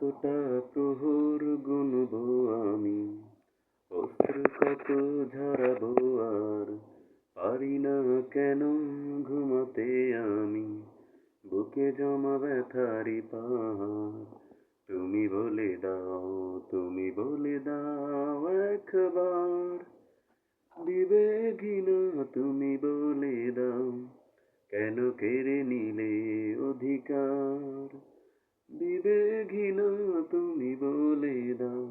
কতটা প্রহর গুনব আমি? অশ্রু কত ঝরাবো আর? পারি না কেন ঘুমাতে আমি? বুকে জমা ব্যথারি পাহাড়। তুমি বলে দাও, তুমি বলে দাও একবার। বিবেকহীনা, তুমি বলে দাও। কেন কেড়ে নিলে অধিকার? বিবেকহীনা তুমি বলে দাও,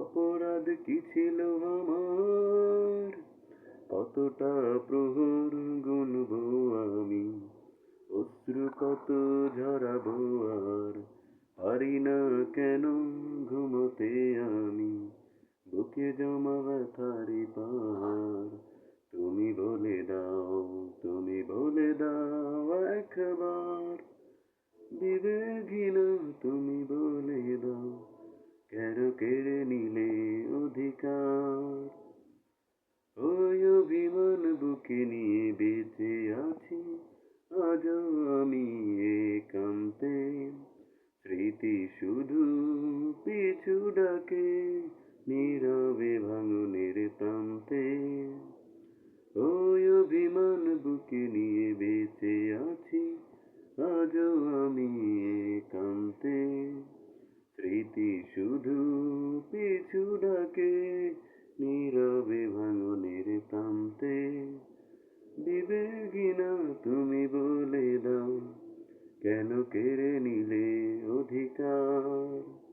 অপরাধ কি ছিল আমার? কতটা প্রহর গুনব আমি, অশ্রু কত ঝরাবো আর? পারি না কেন ঘুমোতে আমি, বুকে জমা ব্যথারি পাহাড়। তুমি বলে দাও, তুমি বলে দাও একবার। বিবেকহীনা তুমি বলে দাও, কেন কেড়ে নিলে অধিকার? ওই অভিমান বুকে নিয়ে বেঁচে আছি, আজ আমি একান্তে স্মৃতি শুধু পিছু ডাকে, নীরবে ভাঙনের नीले अधिकार